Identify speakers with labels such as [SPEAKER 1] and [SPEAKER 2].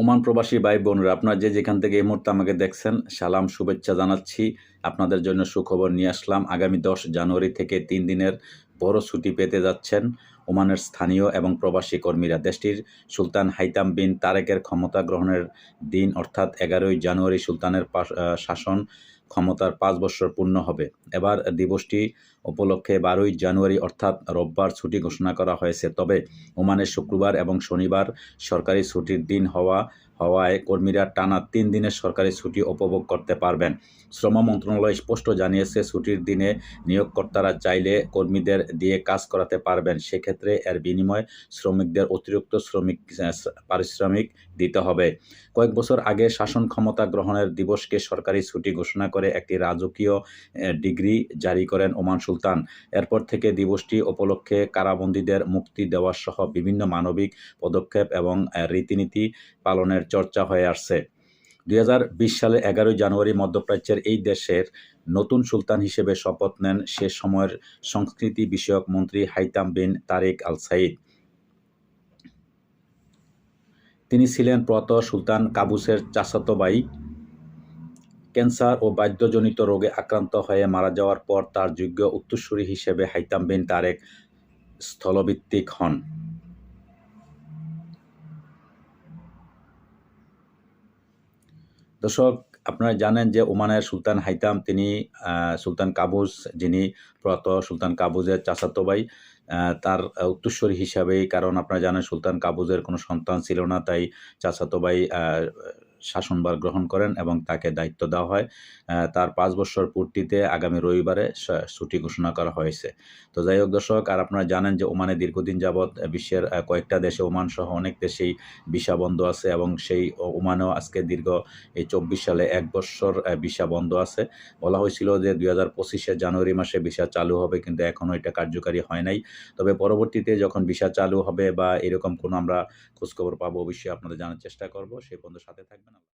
[SPEAKER 1] Oman প্রবাসী ভাই বোনরা আপনার যে যেখান থেকে এই মুহূর্তে আমাকে দেখছেন, সালাম, শুভেচ্ছা জানাচ্ছি। আপনাদের জন্য সুখবর নিয়ে আসলাম। আগামী দশ জানুয়ারি থেকে তিন দিনের বড় ছুটি পেতে যাচ্ছেন ওমানের স্থানীয় এবং প্রবাসী কর্মীরা। দেশটির সুলতান হাইতাম বিন তারেকের ক্ষমতা গ্রহণের দিন, অর্থাৎ এগারোই জানুয়ারি সুলতানের শাসন ক্ষমতার পাঁচ বছর পূর্ণ হবে। এবার দিবসটি উপলক্ষে বারোই জানুয়ারি অর্থাৎ রোববার ছুটি ঘোষণা করা হয়েছে। তবে ওমানের শুক্রবার এবং শনিবার সরকারি ছুটির দিন হওয়া, হওয়ায় কর্মীরা টানা তিন দিনের সরকারি ছুটি উপভোগ করতে পারবেন। শ্রম মন্ত্রণালয় স্পষ্ট জানিয়েছে, ছুটির দিনে নিয়োগকর্তারা চাইলে কর্মীদের দিয়ে কাজ করাতে পারবেন। সেক্ষেত্রে এর বিনিময়ে শ্রমিকদের অতিরিক্ত শ্রমিক পারিশ্রমিক দিতে হবে। কয়েক বছর আগে শাসন ক্ষমতা গ্রহণের দিবসকে সরকারি ছুটি ঘোষণা করে একটি রাজকীয় ডিগ্রি জারি করেন ওমান সুলতান। এরপর থেকে দিবসটি উপলক্ষে কারাবন্দীদের মুক্তি দেওয়া সহ বিভিন্ন মানবিক পদক্ষেপ এবং রীতিনীতি পালনের চর্চা হয়ে আসছে। দুই সালে এগারোই জানুয়ারি মধ্যপ্রাচ্যের এই দেশের নতুন সুলতান হিসেবে শপথ নেন সে সময়ের সংস্কৃতি বিষয়ক মন্ত্রী হাইতাম বিন তারেক আল সাইদ তিনি ছিলেন প্রত সুলতান কাবুসের চাচাতো ভাই ক্যান্সার ও বাদ্যজনিত রোগে আক্রান্ত হয়ে মারা যাওয়ার পর তার যোগ্য উত্তরসূরি হিসেবে হাইতাম বিন তারেক স্থলভিত্তিক হন। দর্শক, আপনারা জানেন যে ওমানের সুলতান হাইতাম, তিনি সুলতান কাবুজ যিনি প্রয়াত সুলতান কাবুজের চাচাতো ভাই তার উত্তরসূরি হিসাবেই, কারণ আপনারা জানেন সুলতান কাবুজের কোনো সন্তান ছিল না, তাই চাচাতো ভাই শাসনভার গ্রহণ করেন এবং তাকে দায়িত্ব দেওয়া হয়। তার পাঁচ বছর পূর্তিতে আগামী রবিবারে ছুটি ঘোষণা করা হয়েছে। তো যাই হোক দর্শক, আর আপনারা জানেন যে ওমানে দীর্ঘদিন যাবৎ বিশ্বের কয়েকটা দেশে ওমান সহ অনেক দেশেই ভিসা বন্ধ আছে এবং সেই ওমানেও আজকে দীর্ঘ এই চব্বিশ সালে এক বছর ভিসা বন্ধ আছে। বলা হয়েছিল যে দুই হাজার পঁচিশে জানুয়ারি মাসে ভিসা চালু হবে কিন্তু এখনও এটা কার্যকারী হয় নাই। তবে পরবর্তীতে যখন ভিসা চালু হবে বা এরকম কোনো আমরা খোঁজখবর পাবো, অবশ্যই আপনাদের জানার চেষ্টা করব। সেই পর্যন্ত সাথে থাকবেন।